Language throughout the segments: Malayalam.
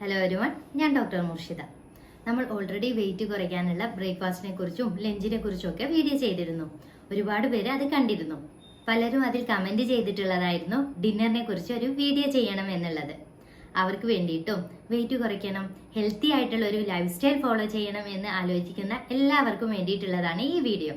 ഹലോ എവരിവൺ ഞാൻ ഡോക്ടർ മുർഷിദ നമ്മൾ ഓൾറെഡി വെയിറ്റ് കുറയ്ക്കാനുള്ള ബ്രേക്ക്ഫാസ്റ്റിനെ കുറിച്ചും ലഞ്ചിനെ കുറിച്ചും ഒക്കെ വീഡിയോ ചെയ്തിരുന്നു. ഒരുപാട് പേര് അത് കണ്ടിരുന്നു. പലരും അതിൽ കമന്റ് ചെയ്തിട്ടുള്ളതായിരുന്നു ഡിന്നറിനെ കുറിച്ച് ഒരു വീഡിയോ ചെയ്യണം എന്നുള്ളത്. അവർക്ക് വേണ്ടിയിട്ടും വെയിറ്റ് കുറയ്ക്കണം ഹെൽത്തി ആയിട്ടുള്ള ഒരു ലൈഫ് സ്റ്റൈൽ ഫോളോ ചെയ്യണം എന്ന് ആലോചിക്കുന്ന എല്ലാവർക്കും വേണ്ടിയിട്ടുള്ളതാണ് ഈ വീഡിയോ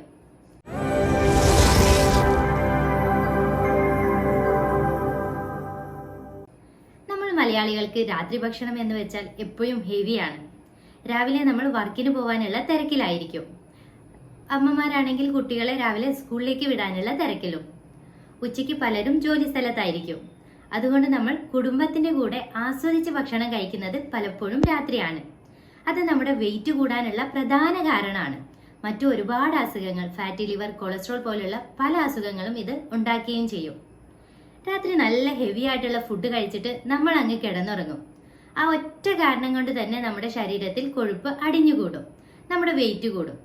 മലയാളികൾക്ക് രാത്രി ഭക്ഷണം എന്ന് വെച്ചാൽ എപ്പോഴും ഹെവിയാണ്. രാവിലെ നമ്മൾ വർക്കിന് പോകാനുള്ള തിരക്കിലായിരിക്കും. അമ്മമാരാണെങ്കിൽ കുട്ടികളെ രാവിലെ സ്കൂളിലേക്ക് വിടാനുള്ള തിരക്കിലും. ഉച്ചയ്ക്ക് പലരും ജോലി സ്ഥലത്തായിരിക്കും. അതുകൊണ്ട് നമ്മൾ കുടുംബത്തിന്റെ കൂടെ ആസ്വദിച്ച് ഭക്ഷണം കഴിക്കുന്നത് പലപ്പോഴും രാത്രിയാണ്. അത് നമ്മുടെ വെയിറ്റ് കൂടാനുള്ള പ്രധാന കാരണമാണ്. മറ്റു ഒരുപാട് അസുഖങ്ങൾ ഫാറ്റി ലിവർ കൊളസ്ട്രോൾ പോലുള്ള പല അസുഖങ്ങളും ഇത് ഉണ്ടാക്കുകയും ചെയ്യും. രാത്രി നല്ല ഹെവി ആയിട്ടുള്ള ഫുഡ് കഴിച്ചിട്ട് നമ്മൾ അങ്ങ് കിടന്നുറങ്ങും. ആ ഒറ്റ കാരണം കൊണ്ട് തന്നെ നമ്മുടെ ശരീരത്തിൽ കൊഴുപ്പ് അടിഞ്ഞുകൂടും. നമ്മുടെ വെയിറ്റ് കൂടും.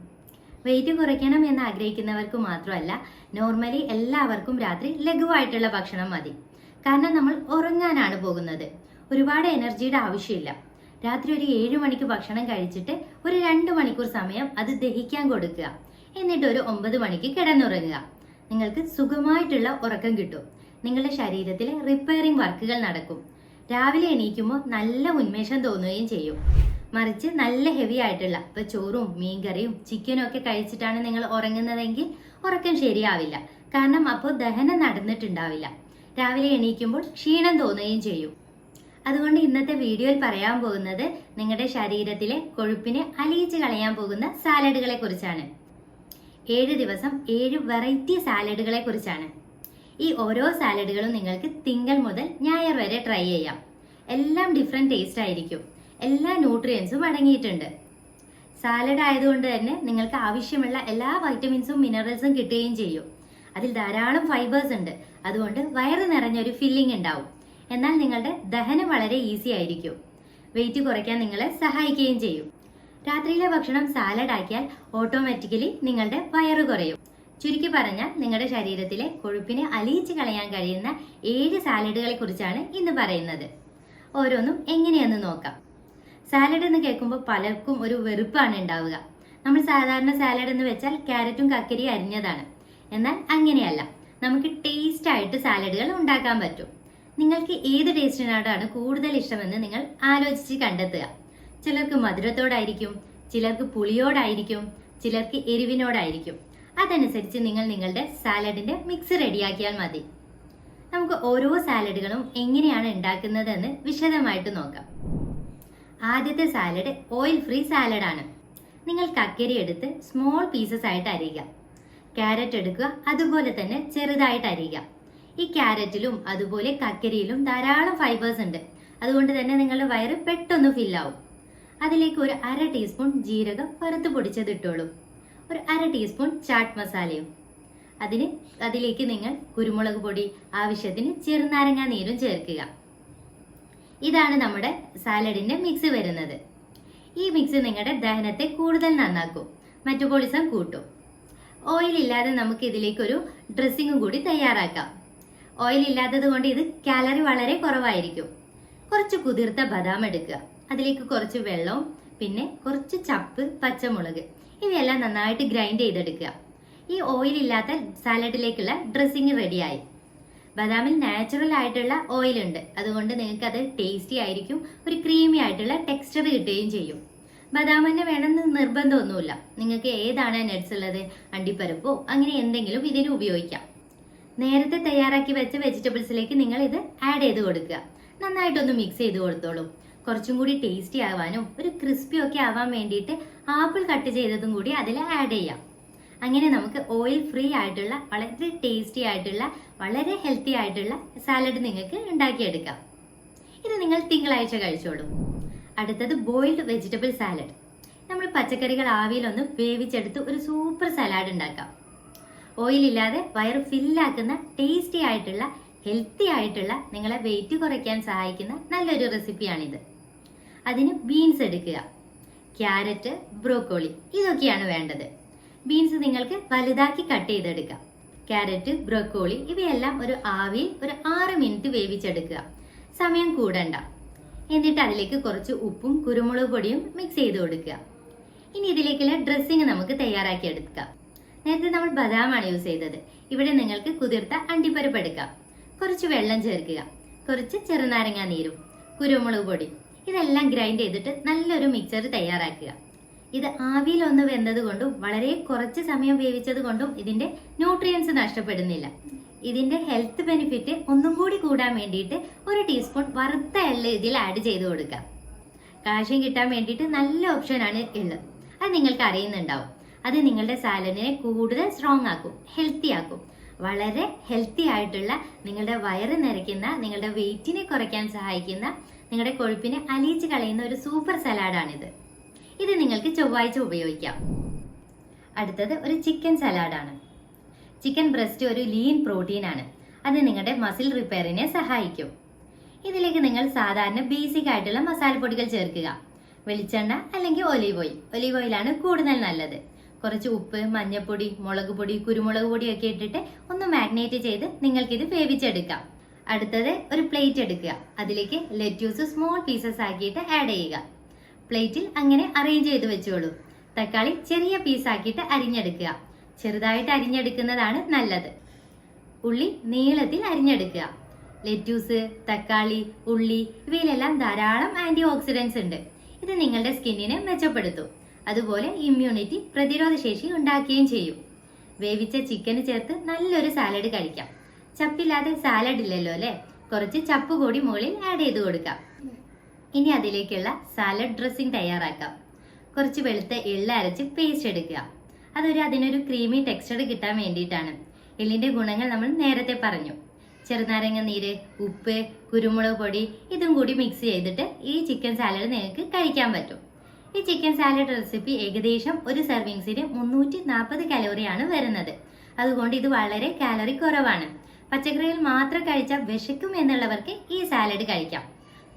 വെയിറ്റ് കുറയ്ക്കണം എന്ന് ആഗ്രഹിക്കുന്നവർക്ക് മാത്രമല്ല നോർമലി എല്ലാവർക്കും രാത്രി ലഘുവായിട്ടുള്ള ഭക്ഷണം മതി. കാരണം നമ്മൾ ഉറങ്ങാനാണ് പോകുന്നത്. ഒരുപാട് എനർജിയുടെ ആവശ്യമില്ല. രാത്രി ഒരു ഏഴ് മണിക്ക് ഭക്ഷണം കഴിച്ചിട്ട് ഒരു രണ്ട് മണിക്കൂർ സമയം അത് ദഹിക്കാൻ കൊടുക്കുക. എന്നിട്ട് ഒരു ഒമ്പത് മണിക്ക് കിടന്നുറങ്ങുക. നിങ്ങൾക്ക് സുഖമായിട്ടുള്ള ഉറക്കം കിട്ടും. നിങ്ങളുടെ ശരീരത്തിലെ റിപ്പയറിംഗ് വർക്കുകൾ നടക്കും. രാവിലെ എണീക്കുമ്പോൾ നല്ല ഉന്മേഷം തോന്നുകയും ചെയ്യും. മറിച്ച് നല്ല ഹെവി ആയിട്ടുള്ള ഇപ്പൊ ചോറും മീൻകറിയും ചിക്കനും ഒക്കെ കഴിച്ചിട്ടാണ് നിങ്ങൾ ഉറങ്ങുന്നതെങ്കിൽ ഉറക്കം ശരിയാവില്ല. കാരണം അപ്പോൾ ദഹനം നടന്നിട്ടുണ്ടാവില്ല. രാവിലെ എണീക്കുമ്പോൾ ക്ഷീണം തോന്നുകയും ചെയ്യും. അതുകൊണ്ട് ഇന്നത്തെ വീഡിയോയിൽ പറയാൻ പോകുന്നത് നിങ്ങളുടെ ശരീരത്തിലെ കൊഴുപ്പിനെ അലിയിച്ച് കളയാൻ പോകുന്ന സാലഡുകളെ കുറിച്ചാണ് ഏഴ് ദിവസം ഏഴ് വെറൈറ്റി സാലഡുകളെ കുറിച്ചാണ് ഈ ഓരോ സാലഡുകളും നിങ്ങൾക്ക് തിങ്കൾ മുതൽ ഞായർ വരെ ട്രൈ ചെയ്യാം. എല്ലാം ഡിഫറെന്റ് ടേസ്റ്റ് ആയിരിക്കും. എല്ലാ ന്യൂട്രിയൻസും അടങ്ങിയിട്ടുണ്ട്. സാലഡ് ആയതുകൊണ്ട് തന്നെ നിങ്ങൾക്ക് ആവശ്യമുള്ള എല്ലാ വൈറ്റമിൻസും മിനറൽസും കിട്ടുകയും ചെയ്യും. അതിൽ ധാരാളം ഫൈബേഴ്സ് ഉണ്ട്. അതുകൊണ്ട് വയറ് നിറഞ്ഞൊരു ഫില്ലിംഗ് ഉണ്ടാവും. എന്നാൽ നിങ്ങളുടെ ദഹനം വളരെ ഈസി ആയിരിക്കും. വെയിറ്റ് കുറയ്ക്കാൻ നിങ്ങളെ സഹായിക്കുകയും ചെയ്യും. രാത്രിയിലെ ഭക്ഷണം സാലഡ് ആക്കിയാൽ ഓട്ടോമാറ്റിക്കലി നിങ്ങളുടെ വയറ് കുറയും. ചുരുക്കി പറഞ്ഞാൽ നിങ്ങളുടെ ശരീരത്തിലെ കൊഴുപ്പിനെ അലിയിച്ച് കളയാൻ കഴിയുന്ന ഏഴ് സാലഡുകളെ കുറിച്ചാണ് ഇന്ന് പറയുന്നത്. ഓരോന്നും എങ്ങനെയെന്ന് നോക്കാം. സാലഡ് എന്ന് കേൾക്കുമ്പോൾ പലർക്കും ഒരു വെറുപ്പാണ് ഉണ്ടാവുക. നമ്മൾ സാധാരണ സാലഡ് എന്ന് വെച്ചാൽ ക്യാരറ്റും കക്കരിയും അരിഞ്ഞതാണ്. എന്നാൽ അങ്ങനെയല്ല. നമുക്ക് ടേസ്റ്റ് ആയിട്ട് സാലഡുകൾ ഉണ്ടാക്കാൻ പറ്റും. നിങ്ങൾക്ക് ഏത് ടേസ്റ്റിനോടാണ് കൂടുതൽ ഇഷ്ടമെന്ന് നിങ്ങൾ ആലോചിച്ച് കണ്ടെത്തുക. ചിലർക്ക് മധുരത്തോടായിരിക്കും ചിലർക്ക് പുളിയോടായിരിക്കും ചിലർക്ക് എരിവിനോടായിരിക്കും. അതനുസരിച്ച് നിങ്ങൾ നിങ്ങളുടെ സാലഡിന്റെ മിക്സ് റെഡിയാക്കിയാൽ മതി. നമുക്ക് ഓരോ സാലഡുകളും എങ്ങനെയാണ് ഉണ്ടാക്കുന്നതെന്ന് വിശദമായിട്ട് നോക്കാം. ആദ്യത്തെ സാലഡ് ഓയിൽ ഫ്രീ സാലഡാണ് നിങ്ങൾ കക്കരി എടുത്ത് സ്മോൾ പീസസ് ആയിട്ട് അരിയുക. ക്യാരറ്റ് എടുക്കുക അതുപോലെ തന്നെ ചെറുതായിട്ട് അരിയുക. ഈ ക്യാരറ്റിലും അതുപോലെ കക്കരിയിലും ധാരാളം ഫൈബേഴ്സ് ഉണ്ട്. അതുകൊണ്ട് തന്നെ നിങ്ങളുടെ വയറ് പെട്ടെന്ന് ഫില്ലാവും അതിലേക്ക് ഒരു അര ടീസ്പൂൺ ജീരകം വറുത്ത് പൊടിച്ചത് ഇട്ടോളൂ. ഒരു അര ടീസ്പൂൺ ചാട്ട് മസാലയും അതിന് അതിലേക്ക് നിങ്ങൾ കുരുമുളക് പൊടി ആവശ്യത്തിന് ചെറുനാരങ്ങ നീരും ചേർക്കുക. ഇതാണ് നമ്മുടെ സാലഡിന്റെ മിക്സ് വരുന്നത്. ഈ മിക്സ് നിങ്ങളുടെ ദഹനത്തെ കൂടുതൽ നന്നാക്കും മെറ്റബോളിസം കൂട്ടും. ഓയിൽ ഇല്ലാതെ നമുക്ക് ഇതിലേക്കൊരു ഡ്രസ്സിങ്ങും കൂടി തയ്യാറാക്കാം. ഓയിൽ ഇല്ലാത്തത് കൊണ്ട് ഇത് കാലറി വളരെ കുറവായിരിക്കും. കുറച്ച് കുതിർത്ത ബദാം എടുക്കുക. അതിലേക്ക് കുറച്ച് വെള്ളവും പിന്നെ കുറച്ച് ചപ്പ് പച്ചമുളക്. ഇവയെല്ലാം നന്നായിട്ട് ഗ്രൈൻഡ് ചെയ്തെടുക്കുക. ഈ ഓയിൽ ഇല്ലാത്ത സാലഡിലേക്കുള്ള ഡ്രസ്സിങ് റെഡിയായി ബദാമിൽ നാച്ചുറൽ ആയിട്ടുള്ള ഓയിൽ ഉണ്ട്. അതുകൊണ്ട് നിങ്ങൾക്ക് അത് ടേസ്റ്റി ആയിരിക്കും. ഒരു ക്രീമി ആയിട്ടുള്ള ടെക്സ്ചർ കിട്ടുകയും ചെയ്യും. ബദാം തന്നെ വേണമെന്ന് നിർബന്ധമൊന്നുമില്ല. നിങ്ങൾക്ക് ഏതാണ് നട്സ് ഉള്ളത്? അണ്ടിപ്പരിപ്പോ? അങ്ങനെ എന്തെങ്കിലും ഇതിന് ഉപയോഗിക്കാം. നേരത്തെ തയ്യാറാക്കി വെച്ച വെജിറ്റബിൾസിലേക്ക് നിങ്ങൾ ഇത് ആഡ് ചെയ്ത് കൊടുക്കുക. നന്നായിട്ടൊന്ന് മിക്സ് ചെയ്ത് കൊടുത്തോളൂ. കുറച്ചും കൂടി ടേസ്റ്റി ആവാനും ഒരു ക്രിസ്പി ഒക്കെ ആവാൻ വേണ്ടിയിട്ട് ആപ്പിൾ കട്ട് ചെയ്തതും കൂടി അതിൽ ആഡ് ചെയ്യാം. അങ്ങനെ നമുക്ക് ഓയിൽ ഫ്രീ ആയിട്ടുള്ള വളരെ ടേസ്റ്റി ആയിട്ടുള്ള വളരെ ഹെൽത്തി ആയിട്ടുള്ള സാലഡ് നിങ്ങൾക്ക് ഉണ്ടാക്കിയെടുക്കാം. ഇത് നിങ്ങൾ തിങ്കളാഴ്ച കഴിച്ചോളൂ. അടുത്തത് ബോയിൽഡ് വെജിറ്റബിൾ സാലഡ് നമ്മൾ പച്ചക്കറികൾ ആവിയിലൊന്ന് വേവിച്ചെടുത്ത് ഒരു സൂപ്പർ സലാഡ് ഉണ്ടാക്കാം. ഓയിൽ ഇല്ലാതെ വയറ് ഫില്ലാക്കുന്ന ടേസ്റ്റി ആയിട്ടുള്ള ഹെൽത്തി ആയിട്ടുള്ള നിങ്ങളെ വെയിറ്റ് കുറയ്ക്കാൻ സഹായിക്കുന്ന നല്ലൊരു റെസിപ്പിയാണിത് അതിന് ബീൻസ് എടുക്കുക. ക്യാരറ്റ് ബ്രോക്കോളി ഇതൊക്കെയാണ് വേണ്ടത്. ബീൻസ് നിങ്ങൾക്ക് വലുതാക്കി കട്ട് ചെയ്തെടുക്കാം. ക്യാരറ്റ് ബ്രോക്കോളി ഇവയെല്ലാം ഒരു ആവിയിൽ ഒരു ആറ് മിനിറ്റ് വേവിച്ചെടുക്കുക. സമയം കൂടണ്ട. എന്നിട്ട് അതിലേക്ക് കുറച്ച് ഉപ്പും കുരുമുളക് പൊടിയും മിക്സ് ചെയ്ത് കൊടുക്കുക. ഇനി ഇതിലേക്കുള്ള ഡ്രസ്സിങ് നമുക്ക് തയ്യാറാക്കി എടുക്കാം. നേരത്തെ നമ്മൾ ബദാമാണ് യൂസ് ചെയ്തത്. ഇവിടെ നിങ്ങൾക്ക് കുതിർത്ത അണ്ടിപ്പരിപ്പ് എടുക്കാം. കുറച്ച് വെള്ളം ചേർക്കുക. കുറച്ച് ചെറുനാരങ്ങ നീരും കുരുമുളക് പൊടി ഇതെല്ലാം ഗ്രൈൻഡ് ചെയ്തിട്ട് നല്ലൊരു മിക്സർ തയ്യാറാക്കുക. ഇത് ആവിയിൽ ഒന്ന് വെന്തത് കൊണ്ടും വളരെ കുറച്ച് സമയം വേവിച്ചത് കൊണ്ടും ഇതിന്റെ ന്യൂട്രിയൻസ് നഷ്ടപ്പെടുന്നില്ല. ഇതിന്റെ ഹെൽത്ത് ബെനിഫിറ്റ് ഒന്നും കൂടി കൂടാൻ വേണ്ടിയിട്ട് ഒരു ടീസ്പൂൺ വറുത്ത എള്ള ഇതിൽ ആഡ് ചെയ്ത് കൊടുക്കാം. കാശ്യം കിട്ടാൻ വേണ്ടിയിട്ട് നല്ല ഓപ്ഷനാണ് എള്ള്. അത് നിങ്ങൾക്ക് അറിയുന്നുണ്ടാവും. അത് നിങ്ങളുടെ സാലഡിനെ കൂടുതൽ സ്ട്രോങ് ആക്കും ഹെൽത്തി ആക്കും. വളരെ ഹെൽത്തി ആയിട്ടുള്ള നിങ്ങളുടെ വയറ് നിറയ്ക്കുന്ന നിങ്ങളുടെ വെയിറ്റിനെ കുറയ്ക്കാൻ സഹായിക്കുന്ന നിങ്ങളുടെ കൊഴുപ്പിനെ അലിയിച്ച് കളയുന്ന ഒരു സൂപ്പർ സലാഡാണിത്. ഇത് നിങ്ങൾക്ക് ചൊവ്വാഴ്ച ഉപയോഗിക്കാം. അടുത്തത് ഒരു ചിക്കൻ സലാഡാണ്. ചിക്കൻ ബ്രസ്റ്റ് ഒരു ലീൻ പ്രോട്ടീൻ ആണ് അത് നിങ്ങളുടെ മസിൽ റിപ്പയറിനെ സഹായിക്കും. ഇതിലേക്ക് നിങ്ങൾ സാധാരണ ബേസിക് ആയിട്ടുള്ള മസാലപ്പൊടികൾ ചേർക്കുക. വെളിച്ചെണ്ണ അല്ലെങ്കിൽ ഒലീവ് ഓയിൽ. ഒലീവ് ഓയിലാണ് കൂടുതൽ നല്ലത്. കുറച്ച് ഉപ്പ് മഞ്ഞൾപ്പൊടി മുളക് പൊടി കുരുമുളക് പൊടിയൊക്കെ ഇട്ടിട്ട് ഒന്ന് മാഗ്നേറ്റ് ചെയ്ത് നിങ്ങൾക്കിത് വേവിച്ചെടുക്കാം. അടുത്തത് ഒരു പ്ലേറ്റ് എടുക്കുക. അതിലേക്ക് ലെറ്റ്യൂസ് സ്മോൾ പീസസ് ആക്കിയിട്ട് ആഡ് ചെയ്യുക. പ്ലേറ്റിൽ അങ്ങനെ അറേഞ്ച് ചെയ്ത് വെച്ചോളൂ. തക്കാളി ചെറിയ പീസ് ആക്കിയിട്ട് അരിഞ്ഞെടുക്കുക. ചെറുതായിട്ട് അരിഞ്ഞെടുക്കുന്നതാണ് നല്ലത്. ഉള്ളി നീളത്തിൽ അരിഞ്ഞെടുക്കുക. ലെറ്റ്യൂസ് തക്കാളി ഉള്ളി ഇവയിലെല്ലാം ധാരാളം ആന്റി ഓക്സിഡൻസ് ഉണ്ട്. ഇത് നിങ്ങളുടെ സ്കിന്നിനെ മെച്ചപ്പെടുത്തും. അതുപോലെ ഇമ്മ്യൂണിറ്റി പ്രതിരോധശേഷി ഉണ്ടാക്കുകയും ചെയ്യും. വേവിച്ച ചിക്കന് ചേർത്ത് നല്ലൊരു സാലഡ് കഴിക്കാം. ചപ്പില്ലാതെ സാലഡ് ഇല്ലല്ലോ അല്ലേ? കുറച്ച് ചപ്പ് കൂടി മുകളിൽ ആഡ് ചെയ്ത് കൊടുക്കാം. ഇനി അതിലേക്കുള്ള സാലഡ് ഡ്രസ്സിംഗ് തയ്യാറാക്കാം. കുറച്ച് വെളുത്ത എള്ള് അരച്ച് പേസ്റ്റ് എടുക്കുക. അതൊരു അതിനൊരു ക്രീമി ടെക്സ്ചർ കിട്ടാൻ വേണ്ടിയിട്ടാണ്. എള്ളിന്റെ ഗുണങ്ങൾ നമ്മൾ നേരത്തെ പറഞ്ഞു. ചെറുനാരങ്ങ നീര് ഉപ്പ് കുരുമുളക് പൊടി ഇതും കൂടി മിക്സ് ചെയ്തിട്ട് ഈ ചിക്കൻ സാലഡ് നിങ്ങൾക്ക് കഴിക്കാൻ പറ്റും. ഈ ചിക്കൻ സാലഡ് റെസിപ്പി ഏകദേശം ഒരു സെർവിങ്സിന് മുന്നൂറ്റി നാൽപ്പത് കലോറിയാണ് വരുന്നത്. അതുകൊണ്ട് ഇത് വളരെ കാലറി കുറവാണ്. പച്ചക്കറികൾ മാത്രം കഴിച്ചാൽ വിശക്കും എന്നുള്ളവർക്ക് ഈ സാലഡ് കഴിക്കാം.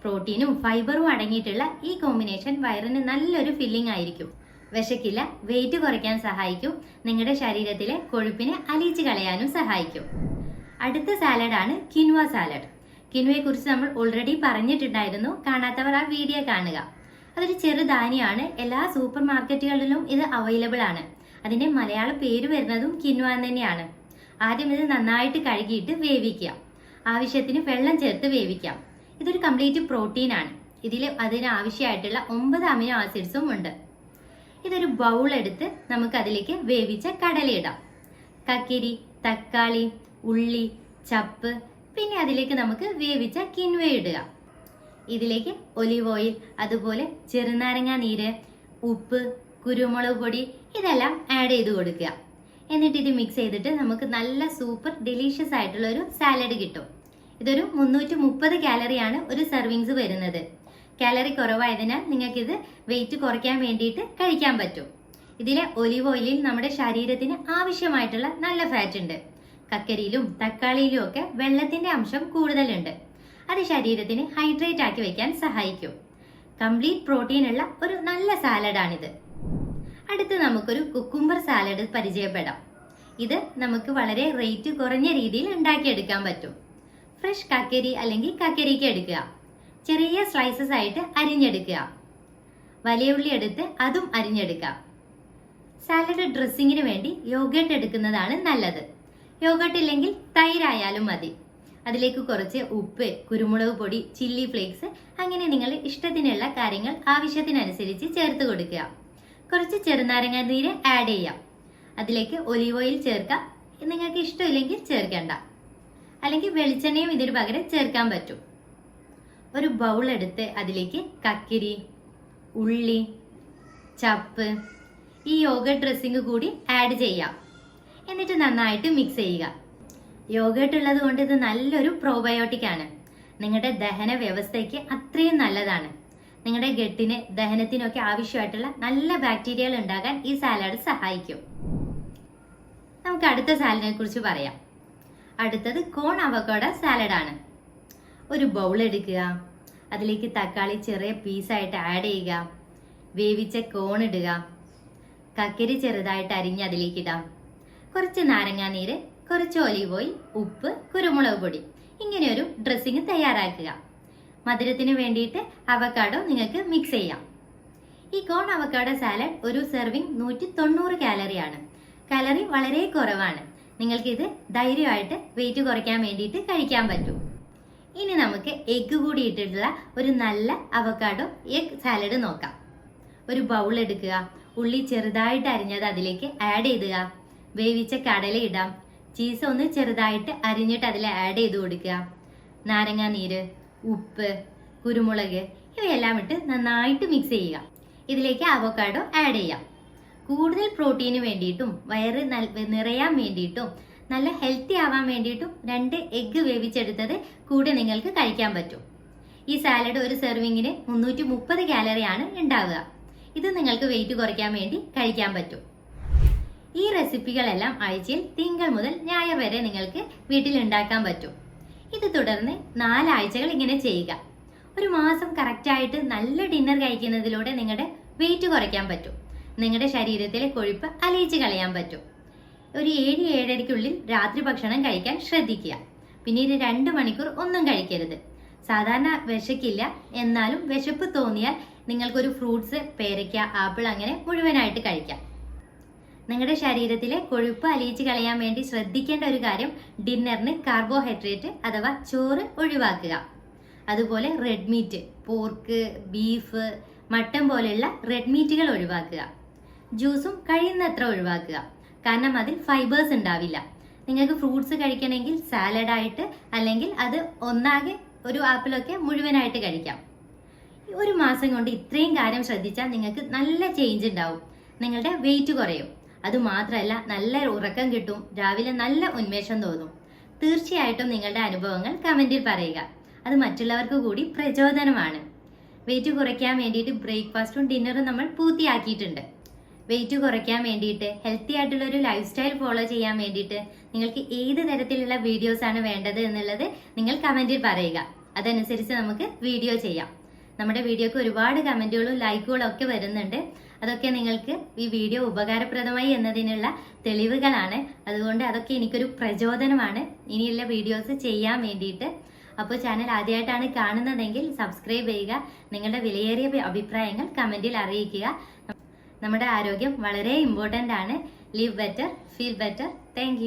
പ്രോട്ടീനും ഫൈബറും അടങ്ങിയിട്ടുള്ള ഈ കോമ്പിനേഷൻ വയറിന് നല്ലൊരു ഫില്ലിംഗ് ആയിരിക്കും. വിശക്കില്ല വെയിറ്റ് കുറയ്ക്കാൻ സഹായിക്കും. നിങ്ങളുടെ ശരീരത്തിലെ കൊഴുപ്പിനെ അലിയിച്ചു കളയാനും സഹായിക്കും. അടുത്ത സാലഡാണ് കിൻവ സാലഡ് കിൻവയെ കുറിച്ച് നമ്മൾ ഓൾറെഡി പറഞ്ഞിട്ടുണ്ടായിരുന്നു. കാണാത്തവർ ആ വീഡിയോ കാണുക. അതൊരു ചെറുധാന്യമാണ് എല്ലാ സൂപ്പർ മാർക്കറ്റുകളിലും ഇത് അവൈലബിൾ ആണ്. അതിന്റെ മലയാള പേര് വരുന്നതും കിൻവ തന്നെയാണ്. ആദ്യം ഇത് നന്നായിട്ട് കഴുകിയിട്ട് വേവിക്കാം ആവശ്യത്തിന് വെള്ളം ചേർത്ത് വേവിക്കാം. ഇതൊരു കംപ്ലീറ്റ് പ്രോട്ടീൻ ആണ്. ഇതിൽ അതിന് ആവശ്യമായിട്ടുള്ള ഒമ്പത് അമിനോ ആസിഡ്സും ഉണ്ട്. ഇതൊരു ബൗൾ എടുത്ത് നമുക്ക് അതിലേക്ക് വേവിച്ച കടലയിടാം കക്കിരി തക്കാളി ഉള്ളി ചപ്പ് പിന്നെ അതിലേക്ക് നമുക്ക് വേവിച്ച കിൻവ ഇടുക. ഇതിലേക്ക് ഒലിവ് ഓയിൽ അതുപോലെ ചെറുനാരങ്ങ നീര് ഉപ്പ് കുരുമുളക് പൊടി ഇതെല്ലാം ആഡ് ചെയ്ത് കൊടുക്കുക. എന്നിട്ട് ഇത് മിക്സ് ചെയ്തിട്ട് നമുക്ക് നല്ല സൂപ്പർ ഡെലീഷ്യസ് ആയിട്ടുള്ള ഒരു സാലഡ് കിട്ടും. ഇതൊരു മുന്നൂറ്റി മുപ്പത് കാലറിയാണ് ഒരു സെർവിങ്സ് വരുന്നത്. കാലറി കുറവായതിനാൽ നിങ്ങൾക്കിത് വെയിറ്റ് കുറയ്ക്കാൻ വേണ്ടിയിട്ട് കഴിക്കാൻ പറ്റും. ഇതിലെ ഒലിവ് ഓയിലിൽ നമ്മുടെ ശരീരത്തിന് ആവശ്യമായിട്ടുള്ള നല്ല ഫാറ്റ് ഉണ്ട്. കക്കരിയിലും തക്കാളിയിലും ഒക്കെ വെള്ളത്തിന്റെ അംശം കൂടുതലുണ്ട്. അത് ശരീരത്തിന് ഹൈഡ്രേറ്റ് ആക്കി വയ്ക്കാൻ സഹായിക്കും. കംപ്ലീറ്റ് പ്രോട്ടീൻ ഉള്ള ഒരു നല്ല സാലഡാണിത് അടുത്ത് നമുക്കൊരു കുക്കുംബർ സാലഡ് പരിചയപ്പെടാം. ഇത് നമുക്ക് വളരെ റേറ്റ് കുറഞ്ഞ രീതിയിൽ ഉണ്ടാക്കിയെടുക്കാൻ പറ്റും. ഫ്രഷ് കക്കരി അല്ലെങ്കിൽ കക്കരിക്ക എടുക്കുക. ചെറിയ സ്ലൈസസ് ആയിട്ട് അരിഞ്ഞെടുക്കുക. വലിയ ഉള്ളി എടുത്ത് അതും അരിഞ്ഞെടുക്കുക. സാലഡ് ഡ്രസ്സിങ്ങിന് വേണ്ടി യോഗട്ട് എടുക്കുന്നതാണ് നല്ലത്. യോഗട്ട് ഇല്ലെങ്കിൽ തൈരായാലും മതി. അതിലേക്ക് കുറച്ച് ഉപ്പ് കുരുമുളക് പൊടി ചില്ലി ഫ്ലേക്സ് അങ്ങനെ നിങ്ങൾ ഇഷ്ടത്തിനുള്ള കാര്യങ്ങൾ ആവശ്യത്തിനനുസരിച്ച് ചേർത്ത് കൊടുക്കുക. കുറച്ച് ചെറുനാരങ്ങ നീര് ആഡ് ചെയ്യാം. അതിലേക്ക് ഒലീവ് ഓയിൽ ചേർക്കാം. നിങ്ങൾക്ക് ഇഷ്ടമില്ലെങ്കിൽ ചേർക്കേണ്ട. അല്ലെങ്കിൽ വെളിച്ചെണ്ണയും ഇതിന് പകരം ചേർക്കാൻ പറ്റും. ഒരു ബൗൾ എടുത്ത് അതിലേക്ക് കക്കിരി ഉള്ളി ചപ്പ് ഈ യോഗ ഡ്രസ്സിങ് കൂടി ആഡ് ചെയ്യാം. എന്നിട്ട് നന്നായിട്ട് മിക്സ് ചെയ്യുക. യോഗട്ട് ഉള്ളത് കൊണ്ട് ഇത് നല്ലൊരു പ്രോബയോട്ടിക് ആണ്. നിങ്ങളുടെ ദഹന വ്യവസ്ഥയ്ക്ക് അത്രയും നല്ലതാണ്. നിങ്ങളുടെ ഗട്ടിന് ദഹനത്തിനൊക്കെ ആവശ്യമായിട്ടുള്ള നല്ല ബാക്ടീരിയകൾ ഉണ്ടാകാൻ ഈ സാലഡ് സഹായിക്കും. നമുക്ക് അടുത്ത സാലഡിനെ കുറിച്ച് പറയാം. അടുത്തത് കോൺ അവക്കോട സാലഡാണ് ഒരു ബൗൾ എടുക്കുക. അതിലേക്ക് തക്കാളി ചെറിയ പീസായിട്ട് ആഡ് ചെയ്യുക. വേവിച്ച കോൺ ഇടുക. കക്കരി ചെറുതായിട്ട് അരിഞ്ഞ് അതിലേക്ക് ഇടാം. കുറച്ച് നാരങ്ങാനീര് കുറച്ച് ഒലിവ് ഓയിൽ ഉപ്പ് കുരുമുളക് പൊടി. ഇങ്ങനെ ഒരു ഡ്രസ്സിങ് തയ്യാറാക്കുക. മധുരത്തിന് വേണ്ടിയിട്ട് അവക്കാഡോ നിങ്ങൾക്ക് മിക്സ് ചെയ്യാം. ഈ കോൺ അവക്കാഡോ സാലഡ് ഒരു സെർവിങ് നൂറ്റി തൊണ്ണൂറ് കാലറിയാണ് കാലറി വളരെ കുറവാണ്. നിങ്ങൾക്കിത് ധൈര്യമായിട്ട് വെയിറ്റ് കുറയ്ക്കാൻ വേണ്ടിയിട്ട് കഴിക്കാൻ പറ്റും. ഇനി നമുക്ക് എഗ്ഗ് കൂടി ഇട്ടിട്ടുള്ള ഒരു നല്ല അവക്കാഡോ എഗ് സാലഡ് നോക്കാം. ഒരു ബൗൾ എടുക്കുക. ഉള്ളി ചെറുതായിട്ട് അരിഞ്ഞത് അതിലേക്ക് ആഡ് ചെയ്യുക വേവിച്ച കടല ഇടാം. ചീസ് ഒന്ന് ചെറുതായിട്ട് അരിഞ്ഞിട്ട് അതിൽ ആഡ് ചെയ്ത് കൊടുക്കുക. നാരങ്ങാ നീര്. ഉപ്പ് കുരുമുളക് ഇവയെല്ലാം ഇട്ട് നന്നായിട്ട് മിക്സ് ചെയ്യുക. ഇതിലേക്ക് അവക്കാഡോ ആഡ് ചെയ്യാം. കൂടുതൽ പ്രോട്ടീന് വേണ്ടിയിട്ടും വയറ് നിറയാൻ വേണ്ടിയിട്ടും നല്ല ഹെൽത്തി ആവാൻ വേണ്ടിയിട്ടും രണ്ട് എഗ്ഗ് വേവിച്ചെടുത്തത് കൂടെ നിങ്ങൾക്ക് കഴിക്കാൻ പറ്റും. ഈ സാലഡ് ഒരു സെർവിങ്ങിന് മുന്നൂറ്റി മുപ്പത് കാലറിയാണ് ഉണ്ടാവുക. ഇത് നിങ്ങൾക്ക് വെയിറ്റ് കുറയ്ക്കാൻ വേണ്ടി കഴിക്കാൻ പറ്റും. ഈ റെസിപ്പികളെല്ലാം ആഴ്ചയിൽ തിങ്കൾ മുതൽ ഞായർ വരെ നിങ്ങൾക്ക് വീട്ടിൽ ഉണ്ടാക്കാൻ പറ്റും. ഇത് തുടർന്ന് നാലാഴ്ചകൾ ഇങ്ങനെ ചെയ്യുക. ഒരു മാസം കറക്റ്റായിട്ട് നല്ല ഡിന്നർ കഴിക്കുന്നതിലൂടെ നിങ്ങളുടെ വെയിറ്റ് കുറയ്ക്കാൻ പറ്റും. നിങ്ങളുടെ ശരീരത്തിലെ കൊഴുപ്പ് അലിയിച്ച് കളയാൻ പറ്റും. ഒരു ഏഴ് ഏഴരയ്ക്കുള്ളിൽ രാത്രി ഭക്ഷണം കഴിക്കാൻ ശ്രദ്ധിക്കുക. പിന്നീട് രണ്ട് മണിക്കൂർ ഒന്നും കഴിക്കരുത്. സാധാരണ വിശക്കില്ല എന്നാലും വിശപ്പ് തോന്നിയാൽ നിങ്ങൾക്കൊരു ഫ്രൂട്ട്സ് പേരയ്ക്ക ആപ്പിൾ അങ്ങനെ മുഴുവനായിട്ട് കഴിക്കാം. നിങ്ങളുടെ ശരീരത്തിലെ കൊഴുപ്പ് അലിയിച്ച് കളയാൻ വേണ്ടി ശ്രദ്ധിക്കേണ്ട ഒരു കാര്യം ഡിന്നറിന് കാർബോഹൈഡ്രേറ്റ് അഥവാ ചോറ് ഒഴിവാക്കുക. അതുപോലെ red meat pork beef mutton പോലെയുള്ള റെഡ് മീറ്റുകൾ ഒഴിവാക്കുക. ജ്യൂസും കഴിയുന്നത്ര ഒഴിവാക്കുക. കാരണം അതിൽ ഫൈബേഴ്സ് ഉണ്ടാവില്ല. നിങ്ങൾക്ക് ഫ്രൂട്ട്സ് കഴിക്കണമെങ്കിൽ സാലഡായിട്ട് അല്ലെങ്കിൽ അത് ഒന്നാകെ ഒരു ആപ്പിളൊക്കെ മുഴുവനായിട്ട് കഴിക്കാം. ഒരു മാസം കൊണ്ട് ഇത്രയും കാര്യം ശ്രദ്ധിച്ചാൽ നിങ്ങൾക്ക് നല്ല ചേഞ്ച് ഉണ്ടാവും. നിങ്ങളുടെ വെയിറ്റ് കുറയും. അത് മാത്രമല്ല നല്ല ഉറക്കം കിട്ടും രാവിലെ നല്ല ഉന്മേഷം തോന്നും. തീർച്ചയായിട്ടും നിങ്ങളുടെ അനുഭവങ്ങൾ കമന്റിൽ പറയുക. അത് മറ്റുള്ളവർക്ക് കൂടി പ്രചോദനമാണ്. വെയിറ്റ് കുറയ്ക്കാൻ വേണ്ടിയിട്ട് ബ്രേക്ക്ഫാസ്റ്റും ഡിന്നറും നമ്മൾ പൂർത്തിയാക്കിയിട്ടുണ്ട്. വെയിറ്റ് കുറയ്ക്കാൻ വേണ്ടിയിട്ട് ഹെൽത്തി ആയിട്ടുള്ള ഒരു ലൈഫ് സ്റ്റൈൽ ഫോളോ ചെയ്യാൻ വേണ്ടിയിട്ട് നിങ്ങൾക്ക് ഏത് തരത്തിലുള്ള വീഡിയോസ് ആണ് വേണ്ടത് എന്നുള്ളത് നിങ്ങൾ കമന്റിൽ പറയുക. അതനുസരിച്ച് നമുക്ക് വീഡിയോ ചെയ്യാം. നമ്മുടെ വീഡിയോക്ക് ഒരുപാട് കമന്റുകളും ലൈക്കുകളും ഒക്കെ വരുന്നുണ്ട്. അതൊക്കെ നിങ്ങൾക്ക് ഈ വീഡിയോ ഉപകാരപ്രദമായി എന്നതിനുള്ള തെളിവുകളാണ്. അതുകൊണ്ട് അതൊക്കെ എനിക്കൊരു പ്രചോദനമാണ്. ഇനിയുള്ള വീഡിയോസ് ചെയ്യാൻ വേണ്ടിയിട്ട്. അപ്പോൾ ചാനൽ ആദ്യമായിട്ടാണ് കാണുന്നതെങ്കിൽ സബ്സ്ക്രൈബ് ചെയ്യുക. നിങ്ങളുടെ വിലയേറിയ അഭിപ്രായങ്ങൾ കമന്റിൽ അറിയിക്കുക. നമ്മുടെ ആരോഗ്യം വളരെ ഇമ്പോർട്ടന്റ് ആണ്. Live better feel better thank